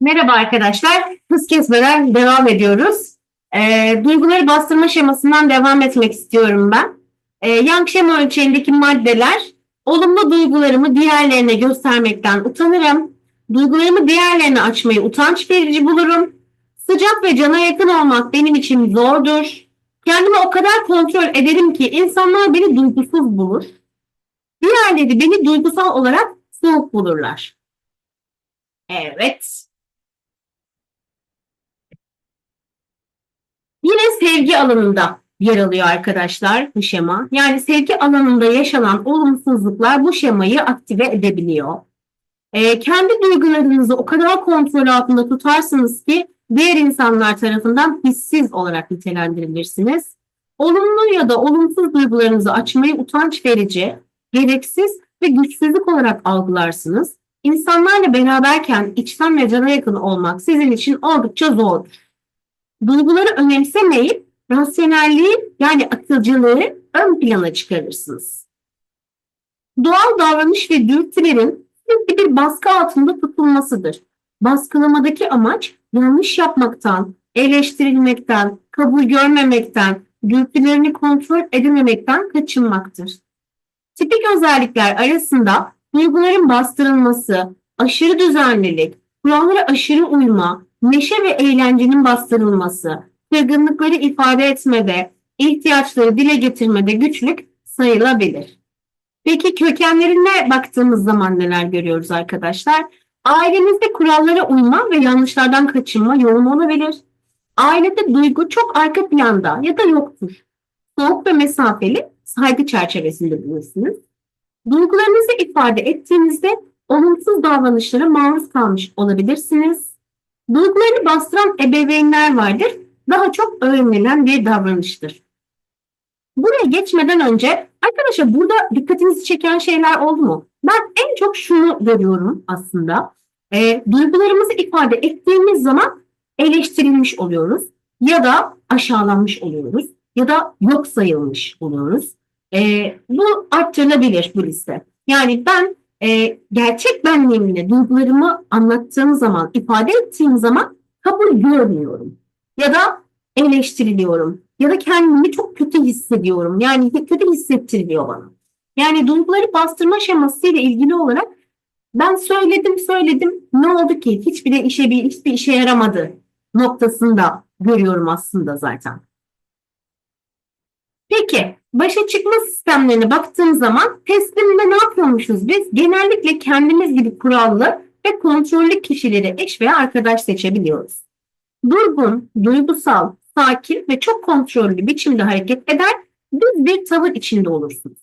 Merhaba arkadaşlar. Hız kesmeden devam ediyoruz. Ee, duyguları bastırma şemasından devam etmek istiyorum ben. Ee, Young şema ölçeğindeki maddeler olumlu duygularımı diğerlerine göstermekten utanırım. Duygularımı diğerlerine açmayı utanç verici bulurum. Sıcak ve cana yakın olmak benim için zordur. Kendimi o kadar kontrol ederim ki insanlar beni duygusuz bulur. Diğerleri beni duygusal olarak soğuk bulurlar. Evet. Yine sevgi alanında yer alıyor arkadaşlar bu şema. Yani sevgi alanında yaşanan olumsuzluklar bu şemayı aktive edebiliyor. Ee, kendi duygularınızı o kadar kontrol altında tutarsınız ki diğer insanlar tarafından hissiz olarak nitelendirilirsiniz. Olumlu ya da olumsuz duygularınızı açmayı utanç verici, gereksiz ve güçsüzlük olarak algılarsınız. İnsanlarla beraberken içten ve cana yakın olmak sizin için oldukça zor. Duyguları önemsemeyip rasyonelliği yani akılcılığı ön plana çıkarırsınız. Doğal davranış ve dürtülerin sürekli bir baskı altında tutulmasıdır. Baskılamadaki amaç yanlış yapmaktan, eleştirilmekten, kabul görmemekten, dürtülerini kontrol edememekten kaçınmaktır. Tipik özellikler arasında duyguların bastırılması, aşırı düzenlilik, kurallara aşırı uyma, neşe ve eğlencenin bastırılması, kırgınlıkları ifade etmede, ihtiyaçları dile getirmede güçlük sayılabilir. Peki kökenlerine baktığımız zaman neler görüyoruz arkadaşlar? Ailemizde kurallara uyma ve yanlışlardan kaçınma yoğun olabilir. Ailede duygu çok arka planda ya da yoktur. Soğuk ve mesafeli saygı çerçevesinde bulursunuz. Duygularınızı ifade ettiğinizde olumsuz davranışlara maruz kalmış olabilirsiniz. Duygularını bastıran ebeveynler vardır. Daha çok öğrenilen bir davranıştır. Buraya geçmeden önce arkadaşlar burada dikkatinizi çeken şeyler oldu mu? Ben en çok şunu görüyorum aslında. E, duygularımızı ifade ettiğimiz zaman eleştirilmiş oluyoruz ya da aşağılanmış oluyoruz ya da yok sayılmış oluyoruz. E, bu arttırılabilir bu liste. Yani ben e, gerçek benliğimle duygularımı anlattığım zaman, ifade ettiğim zaman kabul görmüyorum. Ya da eleştiriliyorum. Ya da kendimi çok kötü hissediyorum. Yani kötü hissettiriliyor bana. Yani duyguları bastırma şemasıyla ilgili olarak ben söyledim söyledim ne oldu ki hiçbir de işe bir hiçbir işe yaramadı noktasında görüyorum aslında zaten. Peki başa çıkma sistemlerine baktığım zaman teslimde ne yapıyormuşuz biz? Genellikle kendimiz gibi kurallı ve kontrollü kişileri eş veya arkadaş seçebiliyoruz. Durgun, duygusal, sakin ve çok kontrollü biçimde hareket eder, düz bir tavır içinde olursunuz.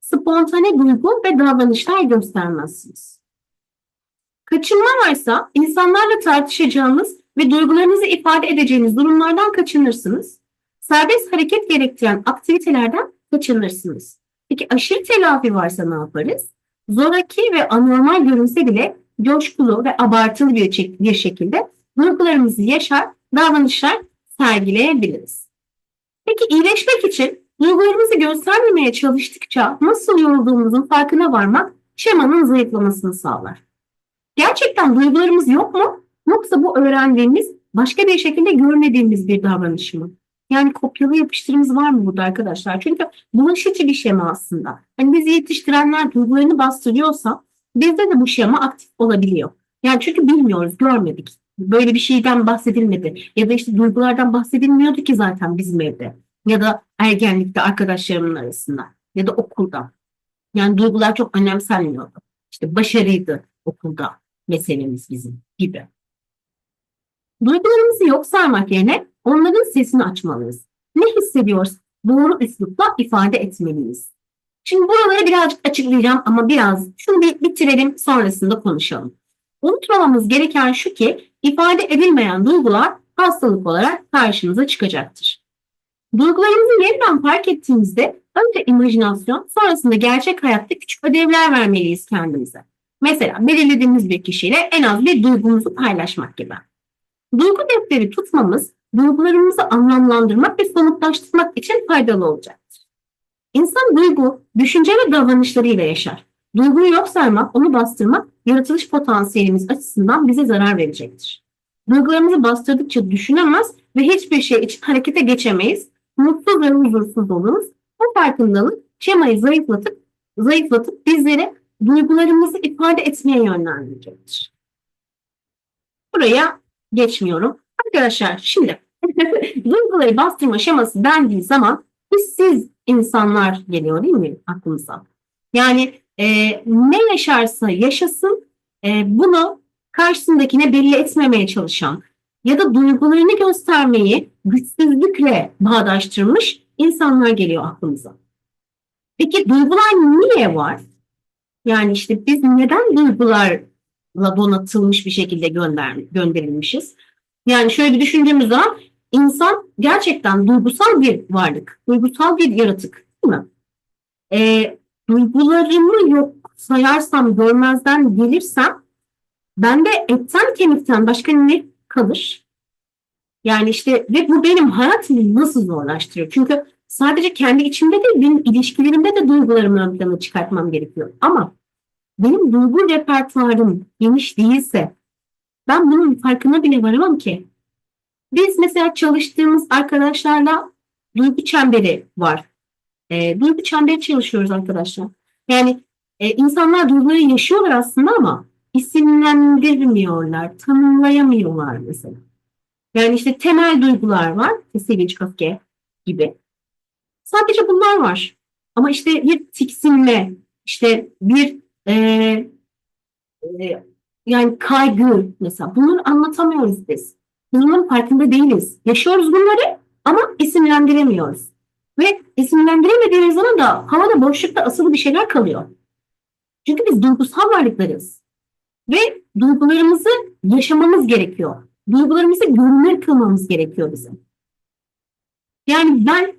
Spontane duygu ve davranışlar göstermezsiniz. Kaçınma varsa insanlarla tartışacağınız ve duygularınızı ifade edeceğiniz durumlardan kaçınırsınız. Serbest hareket gerektiren aktivitelerden kaçınırsınız. Peki aşırı telafi varsa ne yaparız? Zoraki ve anormal görünse bile coşkulu ve abartılı bir, bir şekilde duygularımızı yaşar, davranışlar sergileyebiliriz. Peki iyileşmek için duygularımızı göstermemeye çalıştıkça nasıl yorulduğumuzun farkına varmak şemanın zayıflamasını sağlar. Gerçekten duygularımız yok mu? Yoksa bu öğrendiğimiz başka bir şekilde görmediğimiz bir davranış mı? Yani kopyalı yapıştırımız var mı burada arkadaşlar? Çünkü bulaşıcı bir şema aslında. Hani bizi yetiştirenler duygularını bastırıyorsa bizde de bu şema aktif olabiliyor. Yani çünkü bilmiyoruz, görmedik. Böyle bir şeyden bahsedilmedi. Ya da işte duygulardan bahsedilmiyordu ki zaten bizim evde. Ya da ergenlikte arkadaşlarımın arasında. Ya da okulda. Yani duygular çok önemsenmiyordu. İşte başarıydı okulda meselemiz bizim gibi. Duygularımızı yok saymak yerine onların sesini açmalıyız. Ne hissediyoruz? Doğru üslupla ifade etmeliyiz. Şimdi buraları birazcık açıklayacağım ama biraz şunu bir bitirelim sonrasında konuşalım. Unutmamamız gereken şu ki ifade edilmeyen duygular hastalık olarak karşımıza çıkacaktır. Duygularımızı yeniden fark ettiğimizde önce imajinasyon sonrasında gerçek hayatta küçük ödevler vermeliyiz kendimize. Mesela belirlediğimiz bir kişiyle en az bir duygumuzu paylaşmak gibi. Duygu defteri tutmamız duygularımızı anlamlandırmak ve somutlaştırmak için faydalı olacaktır. İnsan duygu, düşünce ve davranışlarıyla yaşar. Duyguyu yok saymak, onu bastırmak yaratılış potansiyelimiz açısından bize zarar verecektir. Duygularımızı bastırdıkça düşünemez ve hiçbir şey için harekete geçemeyiz. Mutsuz ve huzursuz oluruz. Bu farkındalık şemayı zayıflatıp zayıflatıp bizleri duygularımızı ifade etmeye yönlendirecektir. Buraya geçmiyorum. Arkadaşlar şimdi duyguları bastırma şeması dendiği zaman hissiz insanlar geliyor değil mi aklımıza? Yani e, ne yaşarsa yaşasın e, bunu karşısındakine belli etmemeye çalışan ya da duygularını göstermeyi güçsüzlükle bağdaştırmış insanlar geliyor aklımıza. Peki duygular niye var? Yani işte biz neden duygularla donatılmış bir şekilde gönder, gönderilmişiz? Yani şöyle bir düşündüğümüz zaman insan gerçekten duygusal bir varlık, duygusal bir yaratık değil mi? E, duygularımı yok sayarsam, görmezden gelirsem bende etten kemikten başka ne kalır? Yani işte ve bu benim hayatımı nasıl zorlaştırıyor? Çünkü sadece kendi içimde değil, benim ilişkilerimde de duygularımı ön plana çıkartmam gerekiyor. Ama benim duygu repertuarım geniş değilse ben bunun farkına bile varamam ki. Biz mesela çalıştığımız arkadaşlarla duygu çemberi var. E, duygu çemberi çalışıyoruz arkadaşlar. Yani e, insanlar duyguları yaşıyorlar aslında ama isimlendirmiyorlar, tanımlayamıyorlar mesela. Yani işte temel duygular var, sevinç, öfke gibi. Sadece bunlar var. Ama işte bir tiksinme, işte bir e, e, yani kaygı mesela bunları anlatamıyoruz biz. Bunların farkında değiliz. Yaşıyoruz bunları ama isimlendiremiyoruz. Ve isimlendiremediğimiz zaman da havada boşlukta asılı bir şeyler kalıyor. Çünkü biz duygusal varlıklarız. Ve duygularımızı yaşamamız gerekiyor. Duygularımızı görünür kılmamız gerekiyor bizim. Yani ben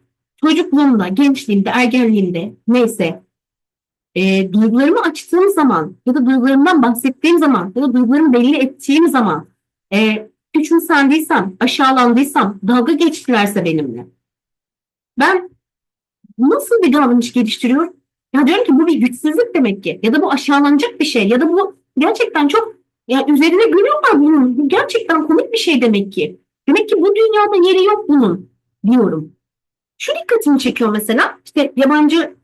çocukluğumda, gençliğimde, ergenliğimde neyse e, duygularımı açtığım zaman ya da duygularımdan bahsettiğim zaman ya da duygularımı belli ettiğim zaman e, küçümsendiysem, aşağılandıysam, dalga geçtilerse benimle ben nasıl bir davranış geliştiriyorum? Ya diyorum ki bu bir güçsüzlük demek ki ya da bu aşağılanacak bir şey ya da bu gerçekten çok ya üzerine gülüyorlar bunun. Bu gerçekten komik bir şey demek ki. Demek ki bu dünyada yeri yok bunun diyorum. Şu dikkatimi çekiyor mesela işte yabancı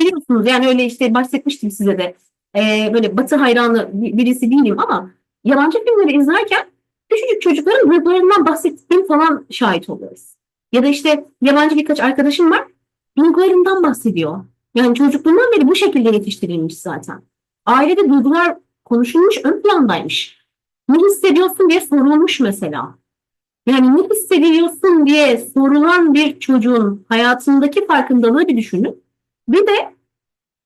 biliyorsunuz yani öyle işte bahsetmiştim size de ee, böyle batı hayranı birisi değilim ama yabancı filmleri izlerken küçücük çocukların duygularından bahsettiğim falan şahit oluyoruz. Ya da işte yabancı birkaç arkadaşım var duygularından bahsediyor. Yani çocukluğundan beri bu şekilde yetiştirilmiş zaten. Ailede duygular konuşulmuş, ön plandaymış. Ne hissediyorsun diye sorulmuş mesela. Yani ne hissediyorsun diye sorulan bir çocuğun hayatındaki farkındalığı bir düşünün. Bir de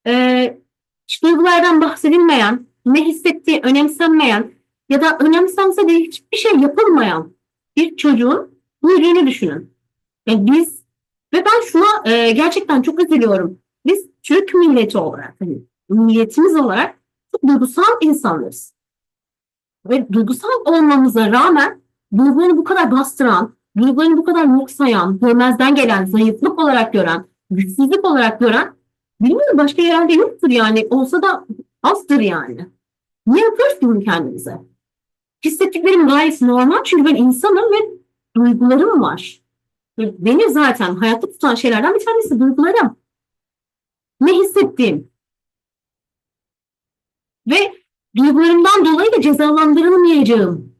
e, hiç duygulardan bahsedilmeyen, ne hissettiği önemsenmeyen ya da önemsense de hiçbir şey yapılmayan bir çocuğun büyüdüğünü düşünün. Yani biz ve ben şuna e, gerçekten çok üzülüyorum. Biz Türk milleti olarak, hani milletimiz olarak çok duygusal insanlarız. Ve duygusal olmamıza rağmen duygularını bu kadar bastıran, duygularını bu kadar yok sayan, görmezden gelen, zayıflık olarak gören, güçsüzlük olarak gören bilmiyorum başka yerde yoktur yani. Olsa da azdır yani. Niye yapıyoruz bunu kendimize? Hissettiklerim gayet normal çünkü ben insanım ve duygularım var. Beni zaten hayatta tutan şeylerden bir tanesi duygularım. Ne hissettiğim. Ve duygularımdan dolayı da cezalandırılmayacağım.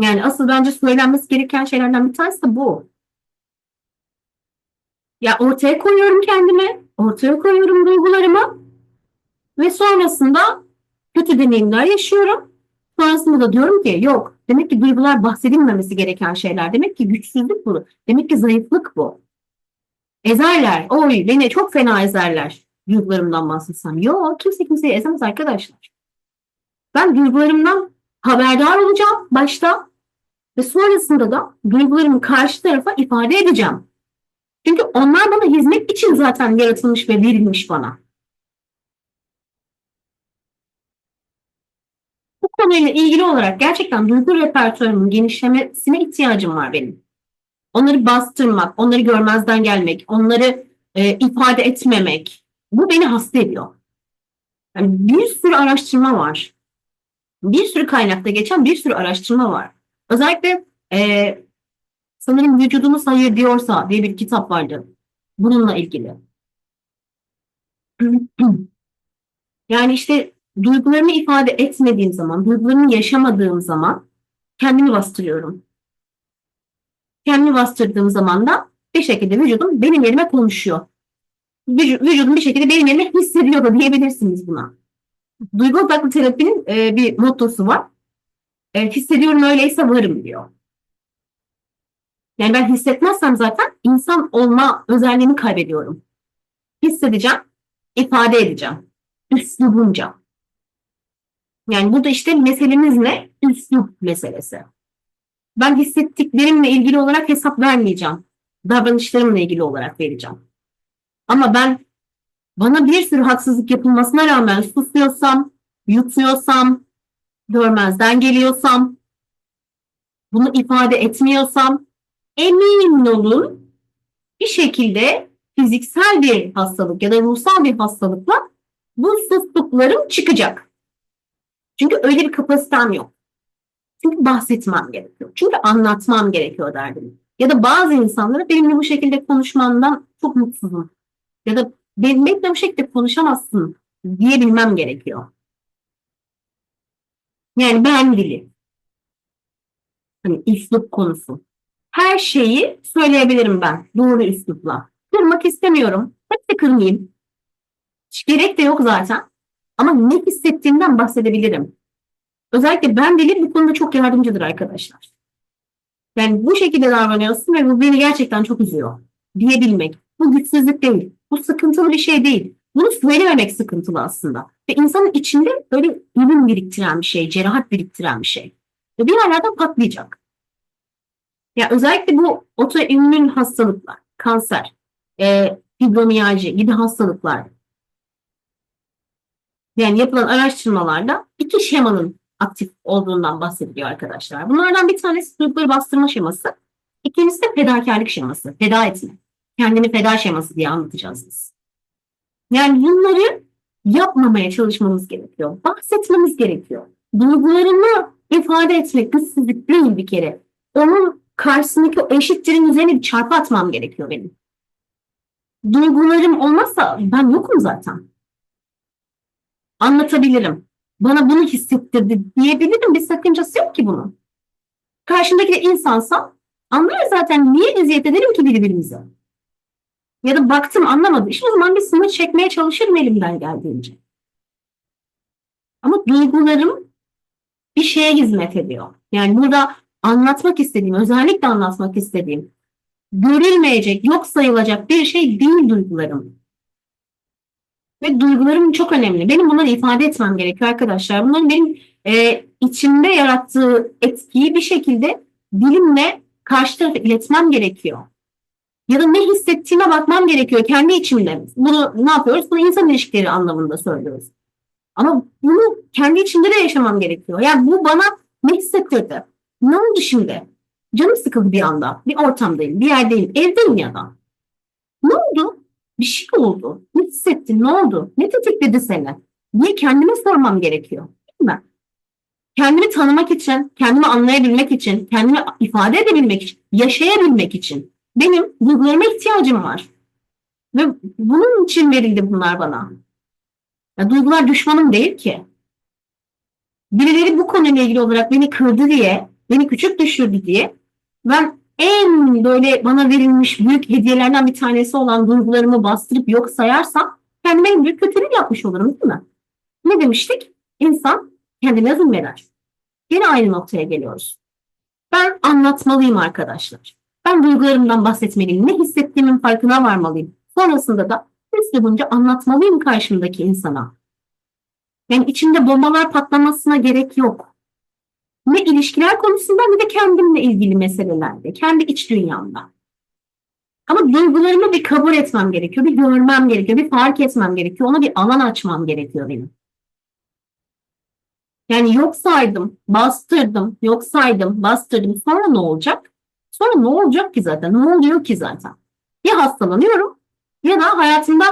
Yani asıl bence söylenmesi gereken şeylerden bir tanesi de bu. Ya ortaya koyuyorum kendimi, ortaya koyuyorum duygularımı ve sonrasında kötü deneyimler yaşıyorum. Sonrasında da diyorum ki yok demek ki duygular bahsedilmemesi gereken şeyler. Demek ki güçsüzlük bu. Demek ki zayıflık bu. Ezerler. Oy beni çok fena ezerler. Duygularımdan bahsetsem. Yok kimse kimseyi ezemez arkadaşlar. Ben duygularımdan haberdar olacağım başta ve sonrasında da duygularımı karşı tarafa ifade edeceğim. Çünkü onlar bana hizmet için zaten yaratılmış ve verilmiş bana. Bu konuyla ilgili olarak gerçekten duygu repertuarımın genişlemesine ihtiyacım var benim. Onları bastırmak, onları görmezden gelmek, onları e, ifade etmemek bu beni hasta ediyor. Yani bir sürü araştırma var. Bir sürü kaynakta geçen bir sürü araştırma var. Özellikle e, sanırım Vücudumuz Hayır Diyorsa diye bir kitap vardı. Bununla ilgili. Yani işte duygularımı ifade etmediğim zaman, duygularımı yaşamadığım zaman kendimi bastırıyorum. Kendimi bastırdığım zaman da bir şekilde vücudum benim yerime konuşuyor. Vücudum bir şekilde benim yerime hissediyor da diyebilirsiniz buna. Duygu odaklı terapinin e, bir mottosu var. E, hissediyorum öyleyse varım diyor. Yani ben hissetmezsem zaten insan olma özelliğini kaybediyorum. Hissedeceğim, ifade edeceğim. Üslubunca. Yani burada işte meselemiz ne? Üslup meselesi. Ben hissettiklerimle ilgili olarak hesap vermeyeceğim. Davranışlarımla ilgili olarak vereceğim. Ama ben bana bir sürü haksızlık yapılmasına rağmen susuyorsam, yutuyorsam, görmezden geliyorsam, bunu ifade etmiyorsam emin olun bir şekilde fiziksel bir hastalık ya da ruhsal bir hastalıkla bu sustuklarım çıkacak. Çünkü öyle bir kapasitem yok. Çünkü bahsetmem gerekiyor. Çünkü anlatmam gerekiyor derdim. Ya da bazı insanlara benimle bu şekilde konuşmandan çok mutsuzum. Ya da benimle bu şekilde konuşamazsın diyebilmem gerekiyor. Yani ben dili. Hani üslup konusu. Her şeyi söyleyebilirim ben doğru üslupla. Kırmak istemiyorum. Hep de kırmayayım. Hiç gerek de yok zaten. Ama ne hissettiğimden bahsedebilirim. Özellikle ben dili bu konuda çok yardımcıdır arkadaşlar. Yani bu şekilde davranıyorsun ve bu beni gerçekten çok üzüyor diyebilmek. Bu güçsüzlük değil. Bu sıkıntılı bir şey değil. Bunu söylememek sıkıntılı aslında. Ve insanın içinde böyle ürün biriktiren bir şey, cerahat biriktiren bir şey. Ve bir yerlerden patlayacak. Ya özellikle bu otoimmün hastalıklar, kanser, e, fibromiyalji gibi hastalıklar. Yani yapılan araştırmalarda iki şemanın aktif olduğundan bahsediliyor arkadaşlar. Bunlardan bir tanesi duyguları bastırma şeması. İkincisi de fedakarlık şeması. Feda etme. Kendini feda şeması diye anlatacağız biz. Yani bunları yapmamaya çalışmamız gerekiyor. Bahsetmemiz gerekiyor. Duygularını ifade etmek güçsüzlük değil bir kere. Onun karşısındaki o eşittirin üzerine bir çarpı atmam gerekiyor benim. Duygularım olmazsa ben yokum zaten. Anlatabilirim bana bunu hissettirdi diyebilirim. Bir sakıncası yok ki bunun. Karşındaki de insansa anlar zaten niye eziyet edelim ki birbirimize. Ya da baktım anlamadı. İşte o zaman bir sınır çekmeye çalışırım elimden geldiğince. Ama duygularım bir şeye hizmet ediyor. Yani burada anlatmak istediğim, özellikle anlatmak istediğim, görülmeyecek, yok sayılacak bir şey değil duygularım. Ve duygularım çok önemli. Benim bunları ifade etmem gerekiyor arkadaşlar. Bunların benim e, içimde yarattığı etkiyi bir şekilde dilimle karşı tarafa iletmem gerekiyor. Ya da ne hissettiğime bakmam gerekiyor kendi içimde. Bunu ne yapıyoruz? Bunu insan ilişkileri anlamında söylüyoruz. Ama bunu kendi içimde de yaşamam gerekiyor. Yani bu bana ne hissettirdi? Oldu şimdi? Canım sıkıldı bir anda. Bir ortamdayım, bir yerdeyim, evdeyim ya da. Ne oldu? Bir şey oldu. Ne hissettin? Ne oldu? Ne tetikledi seni? Niye kendime sormam gerekiyor? Değil mi? Kendimi tanımak için, kendimi anlayabilmek için, kendimi ifade edebilmek için, yaşayabilmek için benim duygularıma ihtiyacım var. Ve bunun için verildi bunlar bana. Ya, duygular düşmanım değil ki. Birileri bu konuyla ilgili olarak beni kırdı diye, beni küçük düşürdü diye ben en böyle bana verilmiş büyük hediyelerden bir tanesi olan duygularımı bastırıp yok sayarsam kendime en büyük kötülük yapmış olurum değil mi? Ne demiştik? İnsan kendine zulmeder. Yine aynı noktaya geliyoruz. Ben anlatmalıyım arkadaşlar. Ben duygularımdan bahsetmeliyim. Ne hissettiğimin farkına varmalıyım. Sonrasında da üslubunca anlatmalıyım karşımdaki insana. Yani içinde bombalar patlamasına gerek yok. Ne ilişkiler konusunda ne de kendimle ilgili meselelerde, kendi iç dünyamda. Ama duygularımı bir kabul etmem gerekiyor, bir görmem gerekiyor, bir fark etmem gerekiyor, ona bir alan açmam gerekiyor benim. Yani yok saydım, bastırdım, yok saydım, bastırdım. Sonra ne olacak? Sonra ne olacak ki zaten? Ne oluyor ki zaten? Ya hastalanıyorum ya da hayatımda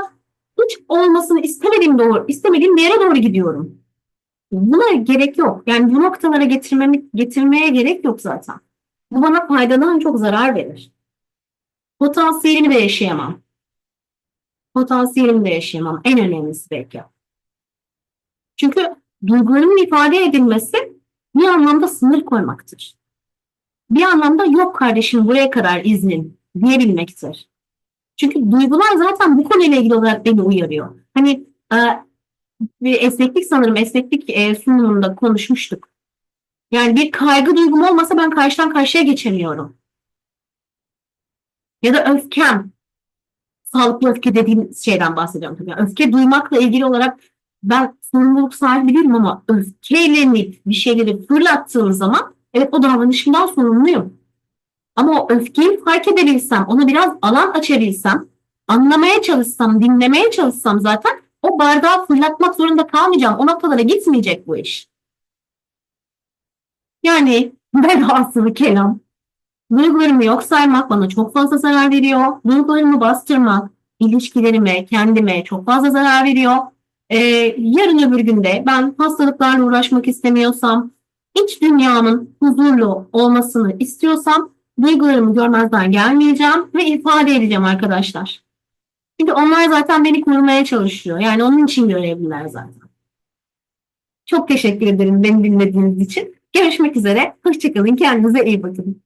hiç olmasını istemediğim doğru, istemediğim bir yere doğru gidiyorum. Buna gerek yok. Yani bu noktalara getirmemi, getirmeye gerek yok zaten. Bu bana faydadan çok zarar verir. Potansiyelimi de yaşayamam. Potansiyelimi de yaşayamam. En önemlisi belki. Çünkü duygularımın ifade edilmesi bir anlamda sınır koymaktır. Bir anlamda yok kardeşim buraya kadar iznin diyebilmektir. Çünkü duygular zaten bu konuyla ilgili olarak beni uyarıyor. Hani e, bir esneklik sanırım esneklik e, sunumunda konuşmuştuk. Yani bir kaygı duygum olmasa ben karşıdan karşıya geçemiyorum. Ya da öfkem. Sağlıklı öfke dediğim şeyden bahsediyorum tabii. Öfke duymakla ilgili olarak ben sorumluluk sahibi değilim ama öfkelenip bir şeyleri fırlattığım zaman evet o davranışımdan sorumluyum. Ama o öfkeyi fark edebilsem, ona biraz alan açabilsem, anlamaya çalışsam, dinlemeye çalışsam zaten bardağı fırlatmak zorunda kalmayacağım. O noktalara gitmeyecek bu iş. Yani velhasılı kelam. Duygularımı yok saymak bana çok fazla zarar veriyor. Duygularımı bastırmak ilişkilerime, kendime çok fazla zarar veriyor. Ee, yarın öbür günde ben hastalıklarla uğraşmak istemiyorsam, iç dünyamın huzurlu olmasını istiyorsam duygularımı görmezden gelmeyeceğim ve ifade edeceğim arkadaşlar. Çünkü onlar zaten beni korumaya çalışıyor. Yani onun için görevliler zaten. Çok teşekkür ederim beni dinlediğiniz için. Görüşmek üzere. Hoşçakalın. Kendinize iyi bakın.